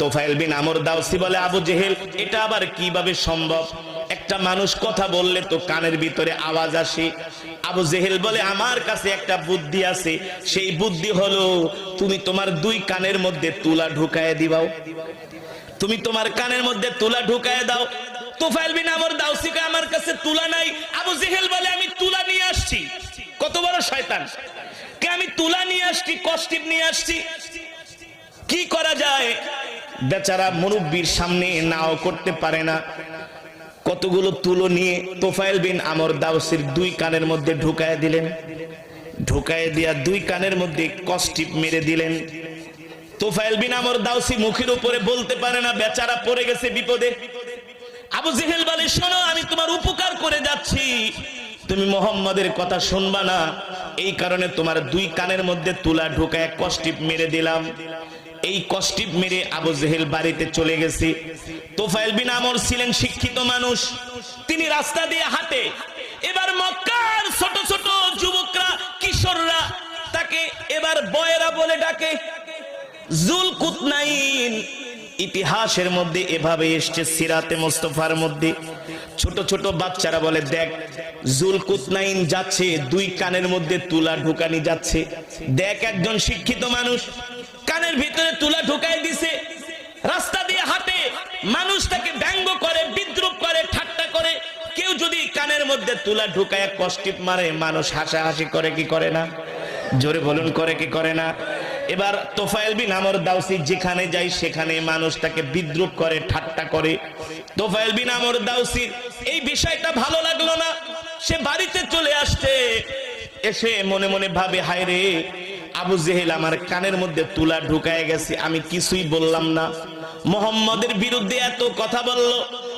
তোফাইল বিন আমর দাউসি বলে, আবু জেহেল, এটা আবার কীভাবে সম্ভব? একটা মানুষ কথা বললে তো কানের ভিতরে আওয়াজ আসে। আবু জেহেল বলে, আমার কাছে একটা বুদ্ধি আছে। সেই বুদ্ধি হলো, তুমি তোমার দুই কানের মধ্যে তুলা ঢুকায় দিবাও। তুমি তোমার কানের মধ্যে তুলা ঢুকায় দাও। তোফাইল বিন আমর দাউসিকে আমার কাছে তুলা নাই। আবু জেহেল বলে, আমি তুলা নিয়ে আসছি। কত বড় শয়তান। কে আমি তুলা নিয়ে আসছি কষ্টিপ নিয়ে আসছি। কি করা যায়? বেচারা মুরব্বীর সামনে নাও করতে পারে না। কতগুলো তুলো নিয়ে তোফাইল বিন আমর দাউসির দুই কানের মধ্যে ঢুকায় দিলেন। ঢুকায় দিয়া দুই কানের মধ্যে কষ্টিপ মেরে দিলেন। তোফাইল বিন আমর দাউসি মুখের উপরে বলতে পারে না, বেচারা পড়ে গেছে বিপদে। আবু জেহেল বলে, শোনো, আমি তোমার উপকার করে যাচ্ছি। তুমি মোহাম্মদের কথা শুনবা না। এই কারণে তোমার দুই কানের মধ্যে তুলা ঢুকায় কষ্টিপ মেরে দিলাম। এই কষ্টিপ মেরে আবু জেহেল বাড়িতে চলে গেছে। তোফাইল বিন আমর ছিলেন শিক্ষিত মানুষ। তিনি রাস্তা দিয়ে হাঁটে। এবার মক্কার ছোট ছোট যুবকরা, কিশোররা তাকে এবার বয়েরা বলে ডাকে। জুল কুতনাইন ইতিহাসের মধ্যে এভাবে এসছে, সিরাতে মোস্তফার মধ্যে। ছোট ছোট বাচ্চারা বলে, দেখ জুল কুতনাইন যাচ্ছে, দুই কানের মধ্যে তুলা ঢুকানি যাচ্ছে। দেখ একজন শিক্ষিত মানুষ কানের ভিতরে তুলা ঢুকাই দিছে। রাস্তা দিয়ে হাঁটে, মানুষ তাকে ব্যঙ্গ করে, বিদ্রুপ করে, ঠাট্টা করে। কেউ যদি কানের মধ্যে তুলা ঢুকায় কষ্টিপ মারে, মানুষ হাসাহাসি করে কি করে না? জোরে বলুন, করে কি করে না? এবার তোফায়েল বিন আমর দাউসি যেখানে যাই সেখানে মানুষ তাকে বিদ্রুপ করে, ঠাট্টা করে। তোফায়েল বিন আমর দাউসির এই বিষয়টা ভালো লাগল না। সে বাড়িতে চলে আসছে, এসে মনে মনে ভাবে, হায় রে আবু জেহেল আমার কানের মধ্যে তুলা ঢুকায় গেছে, আমি কিছুই বললাম না। মোহাম্মদের বিরুদ্ধে এত কথা বলল,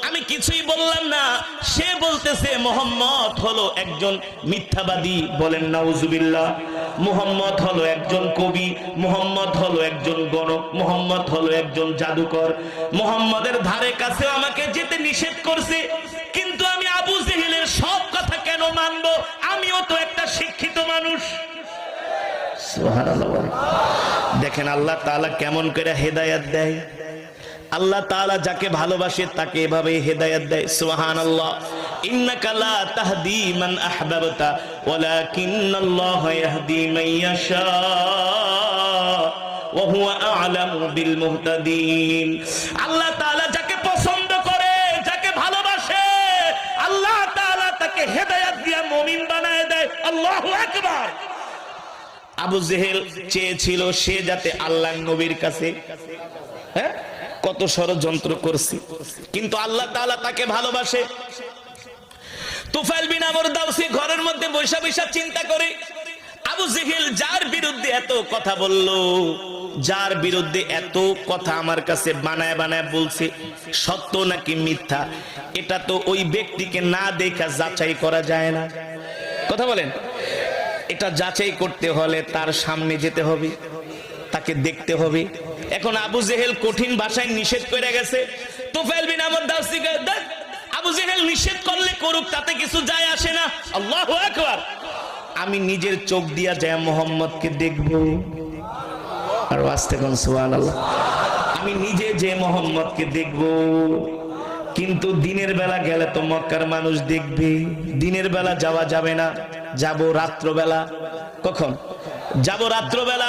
আমি কিছুই বললাম না। সে বলতেছে, মোহাম্মদ হলো একজন মিথ্যাবাদী। বলেন, নাউজুবিল্লাহ। মোহাম্মদ হলো একজন কবি। মোহাম্মদ হলো একজন গণক। মোহাম্মদ হলো একজন জাদুকর। মোহাম্মদের ধারে কাছে আমাকে যেতে নিষেধ করছে। কিন্তু আমি আবু জেহেলের সব কথা কেন মানবো? আমিও তো দেখেন আল্লাহ তাআলা কেমন করে হেদায়াত দেয়? আল্লাহ তাআলা যাকে ভালোবাসে তাকে এভাবে হেদায়াত দেয়। সোহান তাহদি মান আহবাবতা, ওয়ালাকিন্নাল্লাহা ইয়াহদি মান ইয়াশা, ওয়া হুয়া আ'লামু বিল মুহতাদিন। আল্লাহ তাআলা যাকে পছন্দ করে, যাকে ভালোবাসে, আল্লাহ তাআলা তাকে হেদায়াত দিয়া মুমিন বানায় দেয়। আল্লাহু আকবার। আবু জেহেল চেয়েছিল সে যাতে আল্লাহ নবীর কাছে হ্যাঁ কত ষড়যন্ত্র করছি। কিন্তু আল্লাহ তাআলা তাকে ভালোবাসে। তুফাইল বিন আমর দাউসি ঘরের মধ্যে বৈশা বৈশা চিন্তা করে, আবু জেহেল যার বিরুদ্ধে এত কথা বলল, যার বিরুদ্ধে এত কথা আমার কাছে বানায় বানায় বলছে, সত্য নাকি মিথ্যা? এটা তো ওই ব্যক্তিকে না দেখা যাচাই করা যায় না। কথা বলেন। এটা যাচাই করতে হলে তার সামনে যেতে হবে, তাকে দেখতে হবে। এখন আবু জেহেল কঠিন ভাষায় নিষেধ করে গেছে। তোফাইল বিন আমার দাউসিকে দেখ, আবু জেহেল নিষেধ করলে করুক, তাতে কিছু যায় আসে না। আল্লাহ আকবার। আমি নিজের চোখ দিয়া যায় মোহাম্মদকে দেখব। আর আসতে কোন, সুবহানাল্লাহ। আমি নিজে যে মোহাম্মদকে দেখব। কিন্তু দিনের বেলা গেলে তো মক্কার মানুষ দেখবে। দিনের বেলা যাওয়া যাবে না। যাব রাত্রবেলা। কখন? যাব রাত্রবেলা।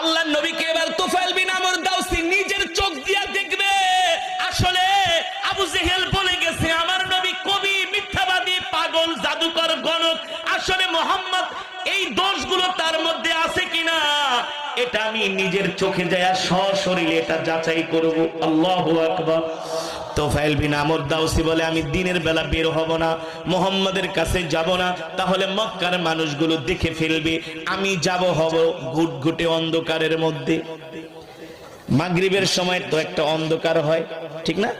আল্লাহ নবীকে এবার তোফাইল বিন আমর দাউসি নিজের চোখ দিয়া দেখবে। আসলে আবু জেহেল বলে গেছে, আমার নবী কবি, মিথ্যাবাদী, পাগল, জাদুকর, গণক। আসলে মোহাম্মদ, এই দোষগুলো তার মধ্যে আছে কিনা? এটা আমি নিজের চোখে যায় সশরীরে এটা যাচাই করব। আল্লাহু আকবার। তোফাইল বিন আমর দাউসি বলে, আমি দিনের বেলা বের হব না, মোহাম্মদের কাছে যাব না, তাহলে মক্কার মানুষগুলো দেখে ফেলবে। আমি যাব হব ঘুটঘুটে অন্ধকারের মধ্যে। মাগরিবের সময় তো একটা অন্ধকার হয়, ঠিক না?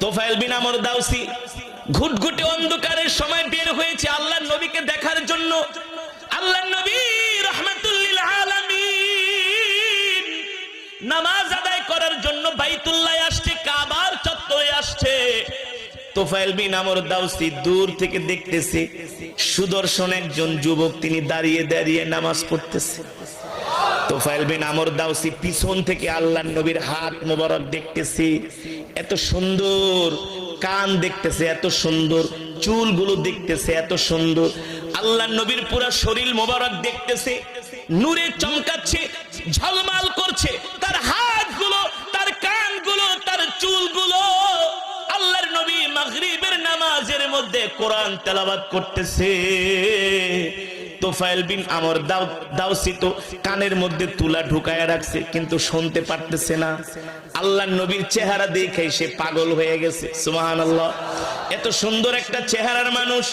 তোফাইল বিন আমর দাউসি, ঘুটঘুটে অন্ধকারের সময় বের হয়েছে আল্লাহ নবীকে দেখার জন্য। আল্লাহ নবী রহমাতুল্লিল আলামিন নামাজ তোফাইল বিন আমর দাউসি দূর থেকে দেখতেছে সুদর্শন একজন যুবক, তিনি দাঁড়িয়ে দাঁড়িয়ে নামাজ পড়তেছে। তোফাইল বিন আমর দাউসি পিছন থেকে নবীর হাত মোবারক দেখতেছি, এত সুন্দর কান দেখতেছে, এত সুন্দর চুলগুলো দেখতেছে, এত সুন্দর আল্লাহ নবীর পুরা শরীর মোবারক দেখতেছে, নূরে চমকাচ্ছে, ঝলমাল করছে। কোরআন তেলাবাদ করতেছে। তুলা ঢুকায় রাখছে, কিন্তু শুনতে পারতেছে না। আল্লাহ নবীর চেহারা সে পাগল হয়ে গেছে এত সুন্দর একটা চেহারার মানুষ,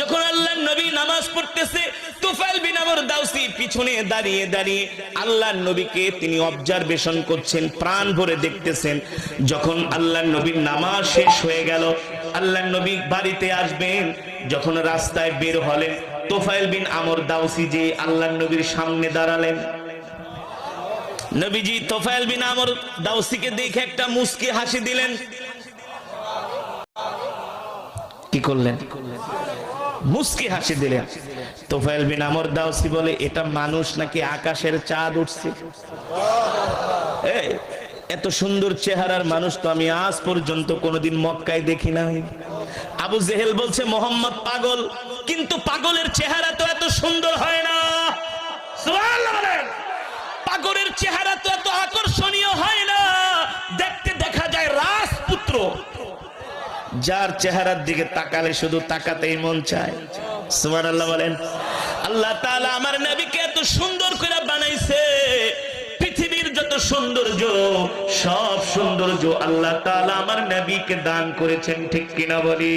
যখন আল্লাহ নবী নামাজ পড়তেছে তুফাইল বিন আমর দাউসি পিছনে দাঁড়িয়ে দাঁড়িয়ে আল্লাহ নবীকে তিনি অবজারভেশন করছেন, প্রাণ ভরে দেখতেছেন। যখন আল্লাহ নবীর নামাজ শেষ হয়ে গেল, আল্লাহ নবী বাড়িতে আসবেন, যখন রাস্তায় বের হলেন, তোফাইল বিন আমর দাউসি যে আল্লাহ নবীর সামনে দাঁড়ালেন। নবীজি তোফাইল বিন আমর দাউসিকে দেখে একটা মুস্কি হাসি দিলেন। কি করলেন? মুস্কি হাসি দিলেন তোফাইল বিন আমর দাউসি বলে, এটা মানুষ নাকি আকাশের চাঁদ উঠছে? এত সুন্দর চেহারার মানুষ তো আমি আজ পর্যন্ত কোনোদিন মক্কায় দেখি নাই। আবু জেহেল বলছে, মোহাম্মদ পাগল, কিন্তু পাগলের চেহারা তো এত সুন্দর হয় না। পাগলের চেহারা তো এত আকর্ষণীয় হয় না। দেখতে দেখা যায় রাজপুত্র। যার চেহারার দিকে তাকালে শুধু তাকাতেই মন চায়। আল্লাহ বলেন, আল্লাহ তাআলা আমার নবীকে এত সুন্দর করে বানাইছে। পৃথিবীর যত সৌন্দর্য, সব সৌন্দর্য আল্লাহ তাআলা আমার নবীকে দান করেছেন, ঠিক কিনা বলি?